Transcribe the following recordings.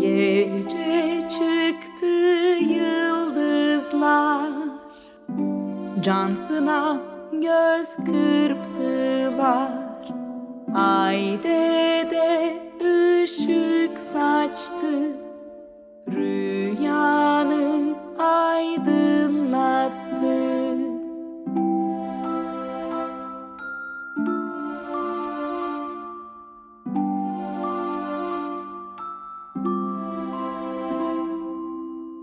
Gece çıktı yıldızlar. Cansına göz kırptılar. Ay de ışık saçtı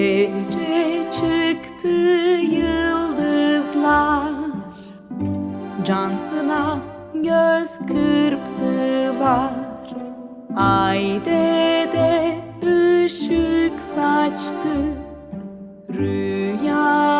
Gece çıktı yıldızlar. Cansına göz kırptılar. Ay de ışık saçtı. Rüyanı